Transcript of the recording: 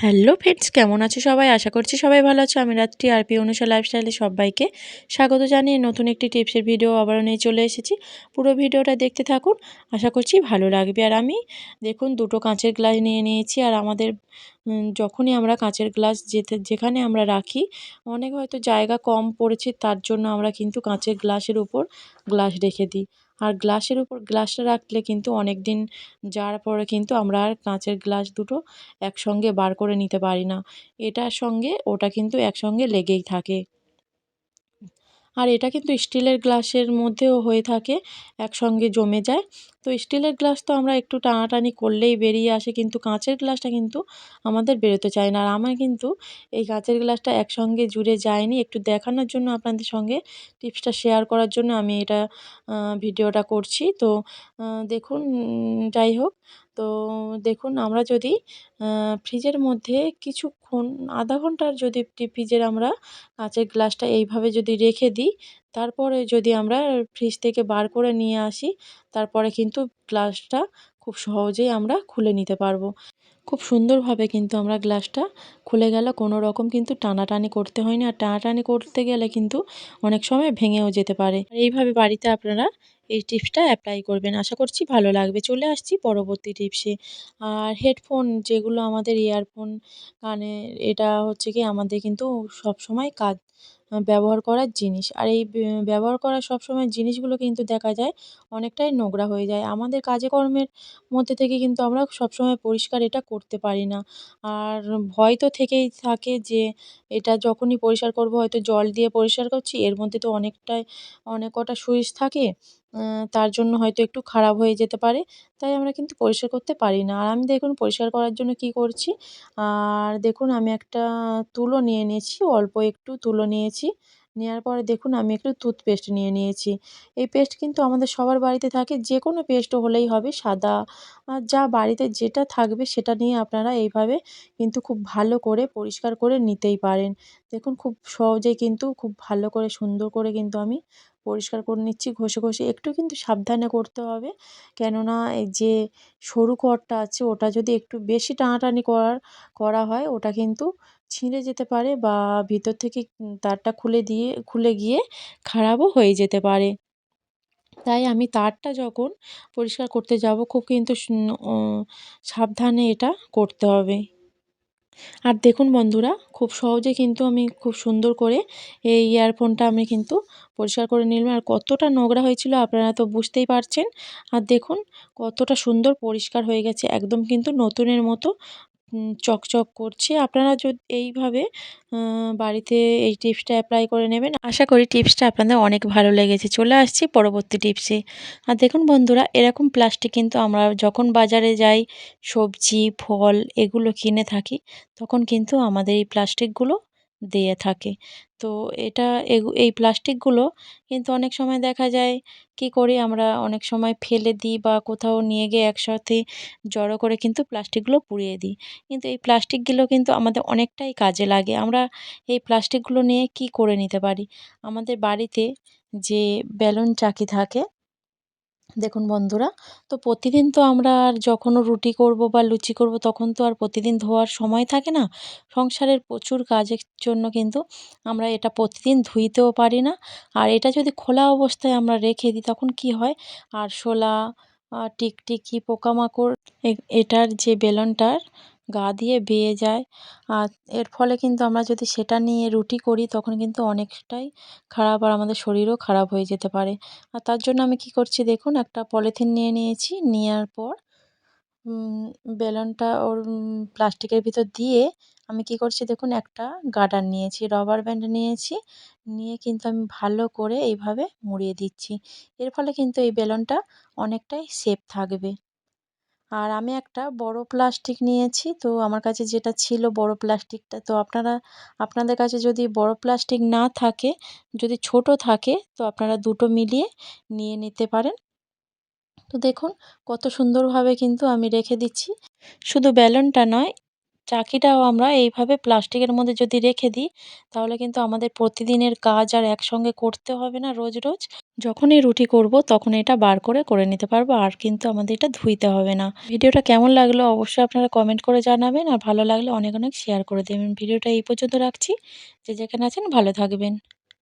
Hello friends, কেমন আছো সবাই? আশা করছি সবাই ভালো আছো। আমি রাত্রি আর পি অনুষা লাইফস্টাইলে সবাইকে স্বাগত জানিয়ে নতুন একটি টিপসের ভিডিও আবারও নিয়ে চলে এসেছি। পুরো ভিডিওটা দেখতে থাকুন, আশা করছি ভালো লাগবে। আর আমি দেখুন দুটো কাঁচের গ্লাস নিয়ে নিয়েছি। আর আমাদের যখনই আমরা কাঁচের গ্লাস যেতে, যেখানে আমরা রাখি, অনেক হয়তো জায়গা কম পড়েছে, তার জন্য আমরা কিন্তু কাঁচের গ্লাসের উপর গ্লাস রেখে দিই। আর গ্লাসের উপর গ্লাসটা রাখলে কিন্তু অনেক দিন যাওয়ার পরে কিন্তু আমরা আর কাঁচের গ্লাস দুটো একসঙ্গে বার করে নিতে পারি না। এটার সঙ্গে ওটা কিন্তু একসঙ্গে লেগেই থাকে। আর এটা কিন্তু স্টিলের গ্লাসের মধ্যেও হয়ে থাকে, একসঙ্গে জমে যায়। তো স্টিলের গ্লাস তো আমরা একটু টানাটানি করলেই বেরিয়ে আসে, কিন্তু কাঁচের গ্লাসটা কিন্তু আমাদের বেরোতে চায় না। আর আমার কিন্তু এই কাঁচের গ্লাসটা একসঙ্গে জুড়ে যায়নি। একটু দেখানোর জন্য আপনাদের সঙ্গে, টিপসটা শেয়ার করার জন্য আমি এটা ভিডিওটা করছি। তো দেখুন যাই হোক তো দেখুন, আমরা যদি ফ্রিজের মধ্যে কিছুক্ষণ, আধা ঘণ্টার যদি ফ্রিজের আমরা কাঁচের গ্লাসটা এইভাবে যদি রেখে দিই, তারপরে যদি আমরা ফ্রিজ থেকে বার করে নিয়ে আসি, তারপরে কিন্তু গ্লাসটা খুব সহজেই আমরা খুলে নিতে পারব। খুব সুন্দরভাবে কিন্তু আমরা গ্লাসটা খুলে গেল, কোনো রকম কিন্তু টানাটানি করতে হয় না আর টানাটানি করতে গেলে কিন্তু অনেক সময় ভেঙেও যেতে পারে। এইভাবে বাড়িতে আপনারা এই টিপসটা অ্যাপ্লাই করবেন। আশা করছি ভালো লাগবে। চলে আসছি পরবর্তী টিপসে। আর হেডফোন যেগুলো আমাদের ইয়ারফোন কানে, এটা হচ্ছে কি আমাদের কিন্তু সব সময় কাজ, ব্যবহার করার জিনিস। আর এই ব্যবহার করা সব সময় জিনিসগুলো কিন্তু দেখা যায় অনেকটাই নোংরা হয়ে যায়। আমাদের কাজে কর্মের মধ্যে থেকে কিন্তু আমরা সবসময় পরিষ্কার এটা করতে পারি না। আর ভয় তো থেকেই থাকে যে এটা যখনই পরিষ্কার করব হয়তো জল দিয়ে পরিষ্কার করছি, এর মধ্যে তো অনেকটাই, অনেক কটা সুইচ থাকে। তার জন্য হয়তো একটু খারাপ হয়ে যেতে পারে, তাই আমরা কিন্তু পরিষ্কার করতে পারি না। আর আমি দেখুন, পরিষ্কার করার জন্য কী করছি? আর দেখুন, আমি একটা তুলো নিয়ে নিয়েছি, অল্প একটু তুলো নিয়েছি। নেওয়ার পরে দেখুন, আমি একটু টুথপেস্ট নিয়ে নিয়েছি। এই পেস্ট কিন্তু আমাদের সবার বাড়িতে থাকে যে কোনো পেস্ট হলেই হবে, সাদা যা বাড়িতে যেটা থাকবে, সেটা নিয়ে আপনারা এইভাবে কিন্তু খুব ভালো করে পরিষ্কার করে নিতেই পারেন। দেখুন, খুব সহজেই কিন্তু, খুব ভালো করে সুন্দর করে কিন্তু আমি পরিষ্কার করে নিচ্ছি ঘষে ঘষে। একটু কিন্তু সাবধানে করতে হবে। কেননা এই যে সরু কর্ডটা আছে, ওটা যদি একটু বেশি টানাটানি করার, করা হয়, ওটা কিন্তু ছিঁড়ে যেতে পারে বা ভিতর থেকে তারটা খুলে দিয়ে, খুলে গিয়ে খারাপও হয়ে যেতে পারে। তাই আমি তারটা যখন পরিষ্কার করতে যাব, খুব কিন্তু সাবধানে এটা করতে হবে। আর দেখুন বন্ধুরা, খুব সহজে কিন্তু আমি খুব সুন্দর করে এই ইয়ারফোনটা আমি কিন্তু পরিষ্কার করে নিলাম। আর কতটা নোংরা হয়েছিল আপনারা তো বুঝতেই পারছেন। আর দেখুন, কতটা সুন্দর পরিষ্কার হয়ে গেছে, একদম কিন্তু নতুনের মতো চকচক করছে। আপনারা যদি এইভাবে বাড়িতে এই টিপসটা অ্যাপ্লাই করে নেবেন। আশা করি টিপসটা আপনাদের অনেক ভালো লেগেছে। চলে আসছি পরবর্তী টিপসে। আর দেখুন বন্ধুরা, এরকম প্লাস্টিক কিন্তু আমরা যখন বাজারে যাই, সবজি, ফল এগুলো কিনে থাকি, তখন কিন্তু আমাদের এই প্লাস্টিকগুলো দিয়ে থাকে। তো এটা এই প্লাস্টিকগুলো কিন্তু অনেক সময় দেখা যায় কি করি আমরা অনেক সময় ফেলে দিই বা কোথাও নিয়ে গিয়ে একসাথে জড়ো করে কিন্তু প্লাস্টিকগুলো পুড়িয়ে দিই। কিন্তু এই প্লাস্টিকগুলো কিন্তু আমাদের অনেকটাই কাজে লাগে। আমরা এই প্লাস্টিকগুলো নিয়ে কি করে নিতে পারি? আমাদের বাড়িতে যে বেলুন চাকি থাকে দেখুন বন্ধুরা, তো প্রতিদিন তো আমরা আর যখনও রুটি করব বা লুচি করব তখন তো আর প্রতিদিন ধোয়ার সময় থাকে না। সংসারের প্রচুর কাজের জন্য কিন্তু আমরা এটা প্রতিদিন ধুইতেও পারি না। আর এটা যদি খোলা অবস্থায় আমরা রেখে দিই তখন কি হয়? আর শোলা টিকটিকি, পোকামাকড় এটার যে বেলনটার গা দিয়ে বেয়ে যায়। আর এর ফলে কিন্তু আমরা যদি সেটা নিয়ে রুটি করি, তখন কিন্তু অনেকটাই খারাপ আর আমাদের শরীরও খারাপ হয়ে যেতে পারে। আর তার জন্য আমি কী করছি দেখুন, একটা পলিথিন নিয়ে নিয়েছি। নেওয়ার পর বেলনটা ওর প্লাস্টিকের ভিতর দিয়ে আমি কী করছি দেখুন, একটা গার্ডার নিয়েছি, রবার ব্যান্ড নিয়েছি। নিয়ে কিন্তু আমি ভালো করে এইভাবে মুড়িয়ে দিচ্ছি। এর ফলে কিন্তু এই বেলনটা অনেকটাই সেফ থাকবে। আর আমি একটা বড় প্লাস্টিক নিয়েছি। তো আমার কাছে যেটা ছিল বড় প্লাস্টিকটা, তো আপনারা, আপনাদের কাছে যদি বড় প্লাস্টিক না থাকে, যদি ছোট থাকে, তো আপনারা দুটো মিলিয়ে নিয়ে নিতে পারেন। তো দেখুন কত সুন্দরভাবে কিন্তু আমি রেখে দিচ্ছি। শুধু ব্যালনটা নয় চাকিটাও আমরা এইভাবে প্লাস্টিকের মধ্যে যদি রেখে দিই, তাহলে কিন্তু আমাদের প্রতিদিনের কাজ আর একসঙ্গে করতে হবে না রোজ রোজ। যখনই রুটি করব তখন এটা বার করে করে নিতে পারব, আর কিন্তু আমাদের এটা ধুইতে হবে না। ভিডিওটা কেমন লাগল অবশ্যই আপনারা কমেন্ট করে জানাবেন, আর ভালো লাগলে অনেক অনেক শেয়ার করে দেবেন। ভিডিওটা এই পর্যন্ত রাখছি। যে যেখানে আছেন ভালো থাকবেন।